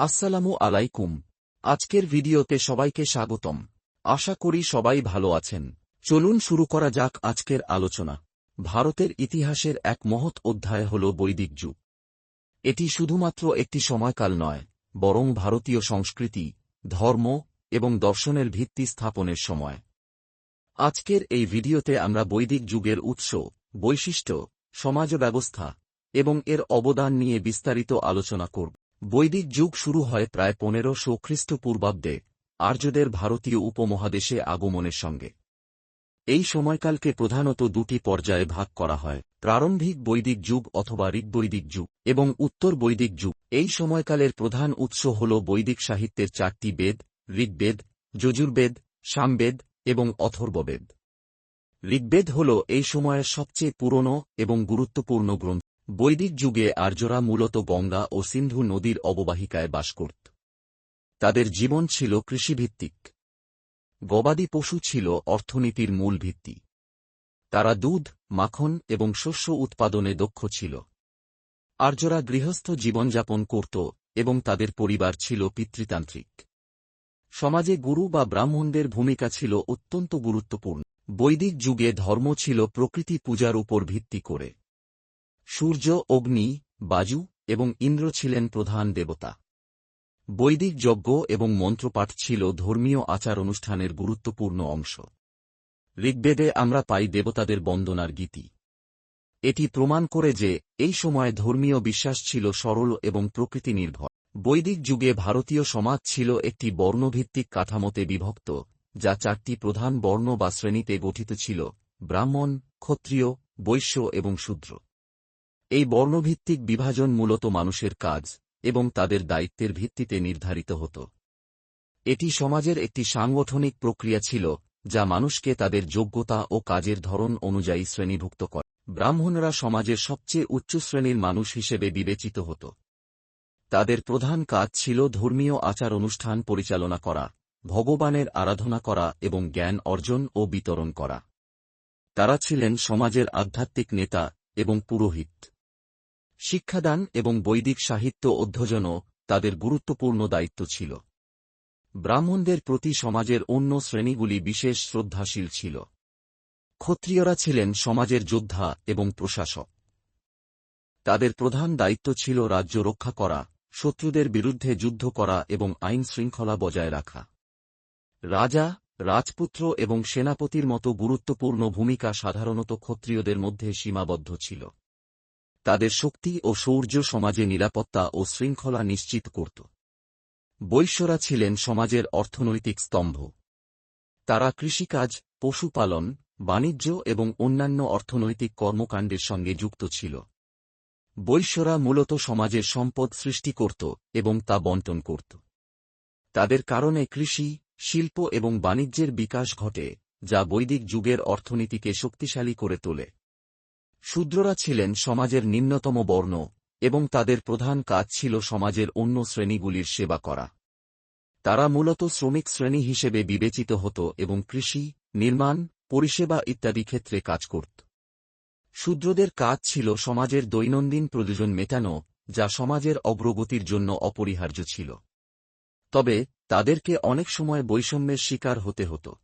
আসসালামু আলাইকুম। আজকের ভিডিওতে সবাইকে স্বাগতম। আশা করি সবাই ভালো আছেন। চলুন শুরু করা যাক আজকের আলোচনা। ভারতের ইতিহাসের এক মহৎ অধ্যায় হল বৈদিক যুগ। এটি শুধুমাত্র একটি সময়কাল নয়, বরং ভারতীয় সংস্কৃতি, ধর্ম এবং দর্শনের ভিত্তি স্থাপনের সময়। আজকের এই ভিডিওতে আমরা বৈদিক যুগের উৎস, বৈশিষ্ট্য সমাজ ব্যবস্থা এবং এর অবদান নিয়ে বিস্তারিত আলোচনা করব। বৈদিক যুগ শুরু হয় প্রায় পনেরোশো খ্রিস্টপূর্বাব্দে আর্যদের ভারতীয় উপমহাদেশে আগমনের সঙ্গে। এই সময়কালকে প্রধানত দুটি পর্যায়ে ভাগ করা হয়, প্রারম্ভিক বৈদিক যুগ অথবা ঋগ্বৈদিক যুগ এবং উত্তর বৈদিক যুগ। এই সময়কালের প্রধান উৎস হল বৈদিক সাহিত্যের চারটি বেদ, ঋগ্বেদ, যজুর্বেদ, সামবেদ এবং অথর্ববেদ। ঋগ্বেদ হল এই সময়ের সবচেয়ে পুরনো এবং গুরুত্বপূর্ণ গ্রন্থ। বৈদিক যুগে আর্যরা মূলত গঙ্গা ও সিন্ধু নদীর অববাহিকায় বাস করত। তাদের জীবন ছিল কৃষিভিত্তিক। গবাদি পশু ছিল অর্থনীতির মূল ভিত্তি। তারা দুধ, মাখন এবং শস্য উৎপাদনে দক্ষ ছিল। আর্যরা গৃহস্থ জীবনযাপন করত এবং তাদের পরিবার ছিল পিতৃতান্ত্রিক। সমাজে গুরু বা ব্রাহ্মণদের ভূমিকা ছিল অত্যন্ত গুরুত্বপূর্ণ। বৈদিক যুগে ধর্ম ছিল প্রকৃতি পূজার উপর ভিত্তি করে। সূর্য, অগ্নি, বাজু এবং ইন্দ্র ছিলেন প্রধান দেবতা। বৈদিক যজ্ঞ এবং মন্ত্রপাঠ ছিল ধর্মীয় আচার অনুষ্ঠানের গুরুত্বপূর্ণ অংশ। ঋগ্বেদে আমরা পাই দেবতাদের বন্দনার গীতি। এটি প্রমাণ করে যে এই সময় ধর্মীয় বিশ্বাস ছিল সরল এবং প্রকৃতি নির্ভর বৈদিক যুগে ভারতীয় সমাজ ছিল একটি বর্ণভিত্তিক কাঠামোতে বিভক্ত, যা চারটি প্রধান বর্ণ বা শ্রেণীতে গঠিত ছিল, ব্রাহ্মণ, ক্ষত্রিয়, বৈশ্য এবং শূদ্র। এই বর্ণভিত্তিক বিভাজন মূলত মানুষের কাজ এবং তাদের দায়িত্বের ভিত্তিতে নির্ধারিত হতো। এটি সমাজের একটি সাংগঠনিক প্রক্রিয়া ছিল, যা মানুষকে তাদের যোগ্যতা ও কাজের ধরন অনুযায়ী শ্রেণীভুক্ত করে। ব্রাহ্মণরা সমাজের সবচেয়ে উচ্চ শ্রেণির মানুষ হিসেবে বিবেচিত হতো। তাদের প্রধান কাজ ছিল ধর্মীয় আচার অনুষ্ঠান পরিচালনা করা, ভগবানের আরাধনা করা এবং জ্ঞান অর্জন ও বিতরণ করা। তারা ছিলেন সমাজের আধ্যাত্মিক নেতা এবং পুরোহিত। শিক্ষাদান এবং বৈদিক সাহিত্য অধ্যয়নও তাদের গুরুত্বপূর্ণ দায়িত্ব ছিল। ব্রাহ্মণদের প্রতি সমাজের অন্য শ্রেণীগুলি বিশেষ শ্রদ্ধাশীল ছিল। ক্ষত্রিয়রা ছিলেন সমাজের যোদ্ধা এবং প্রশাসক। তাদের প্রধান দায়িত্ব ছিল রাজ্য রক্ষা করা, শত্রুদের বিরুদ্ধে যুদ্ধ করা এবং আইন শৃঙ্খলা বজায় রাখা। রাজা, রাজপুত্র এবং সেনাপতির মতো গুরুত্বপূর্ণ ভূমিকা সাধারণত ক্ষত্রিয়দের মধ্যে সীমাবদ্ধ ছিল। তাদের শক্তি ও শৌর্য সমাজে নিরাপত্তা ও শৃঙ্খলা নিশ্চিত করত। বৈশ্যরা ছিলেন সমাজের অর্থনৈতিক স্তম্ভ। তারা কৃষিকাজ, পশুপালন, বাণিজ্য এবং অন্যান্য অর্থনৈতিক কর্মকাণ্ডের সঙ্গে যুক্ত ছিল। বৈশ্যরা মূলত সমাজের সম্পদ সৃষ্টি করত এবং তা বন্টন করত। তাদের কারণে কৃষি, শিল্প এবং বাণিজ্যের বিকাশ ঘটে, যা বৈদিক যুগের অর্থনীতিকে শক্তিশালী করে তোলে। শূদ্ররা ছিলেন সমাজের নিম্নতম বর্ণ, এবং তাদের প্রধান কাজ ছিল সমাজের অন্য শ্রেণীগুলির সেবা করা। তারা মূলত শ্রমিক শ্রেণি হিসেবে বিবেচিত হতো এবং কৃষি, নির্মাণ, পরিষেবা ইত্যাদি ক্ষেত্রে কাজ করত। শূদ্রদের কাজ ছিল সমাজের দৈনন্দিন প্রয়োজন মেটানো, যা সমাজের অগ্রগতির জন্য অপরিহার্য ছিল। তবে, তাদেরকে অনেক সময় বৈষম্যের শিকার হতে হতো।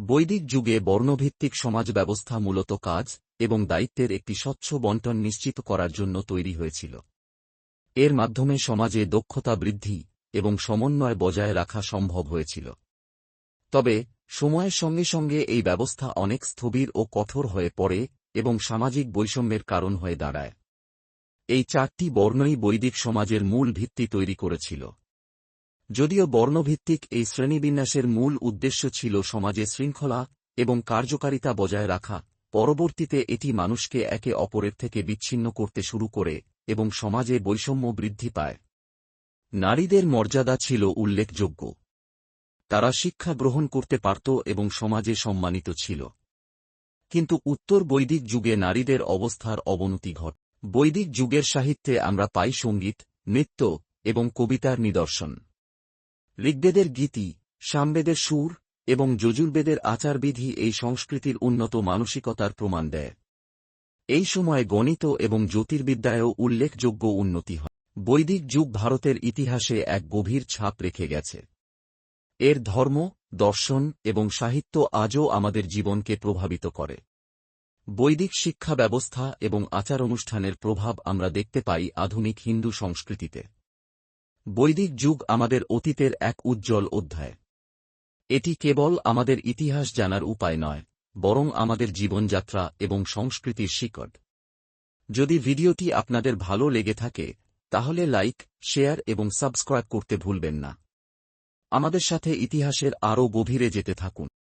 বৈদিক যুগে বর্ণভিত্তিক সমাজ ব্যবস্থা মূলত কাজ এবং দায়িত্বের একটি স্বচ্ছ বন্টন নিশ্চিত করার জন্য তৈরি হয়েছিল। এর মাধ্যমে সমাজে দক্ষতা বৃদ্ধি এবং সমন্বয় বজায় রাখা সম্ভব হয়েছিল। তবে, সময়ের সঙ্গে সঙ্গে এই ব্যবস্থা অনেক স্থবির ও কঠোর হয়ে পড়ে এবং সামাজিক বৈষম্যের কারণ হয়ে দাঁড়ায়। এই চারটি বর্ণই বৈদিক সমাজের মূল ভিত্তি তৈরি করেছিল। যদিও বর্ণভিত্তিক এই শ্রেণীবিন্যাসের মূল উদ্দেশ্য ছিল সমাজে শৃঙ্খলা এবং কার্যকারিতা বজায় রাখা পরবর্তীতে এটি মানুষকে একে অপরের থেকে বিচ্ছিন্ন করতে শুরু করে এবং সমাজে বৈষম্য বৃদ্ধি পায়। নারীদের মর্যাদা ছিল উল্লেখযোগ্য। তারা শিক্ষা গ্রহণ করতে পারত এবং সমাজে সম্মানিত ছিল। কিন্তু উত্তর বৈদিক যুগে নারীদের অবস্থার অবনতি ঘট। বৈদিক যুগের সাহিত্যে আমরা পাই সংগীত, নৃত্য এবং কবিতার নিদর্শন। ঋগ্বেদের গীতি, সামবেদের সুর এবং যজুর্বেদের আচারবিধি এই সংস্কৃতির উন্নত মানসিকতার প্রমাণ দেয়। এই সময় গণিত এবং জ্যোতির্বিদ্যায়ও উল্লেখযোগ্য উন্নতি হয়। বৈদিক যুগ ভারতের ইতিহাসে এক গভীর ছাপ রেখে গেছে। এর ধর্ম, দর্শন এবং সাহিত্য আজও আমাদের জীবনকে প্রভাবিত করে। বৈদিক শিক্ষা ব্যবস্থা এবং আচার অনুষ্ঠানের প্রভাব আমরা দেখতে পাই আধুনিক হিন্দু সংস্কৃতিতে। বৈদিক যুগ আমাদের অতীতের এক উজ্জ্বল অধ্যায়। এটি কেবল আমাদের ইতিহাস জানার উপায় নয়, বরং আমাদের জীবনযাত্রা এবং সংস্কৃতির শিকড়। যদি ভিডিওটি আপনাদের ভালো লেগে থাকে, তাহলে লাইক, শেয়ার এবং সাবস্ক্রাইব করতে ভুলবেন না। আমাদের সাথে ইতিহাসের আরও গভীরে যেতে থাকুন।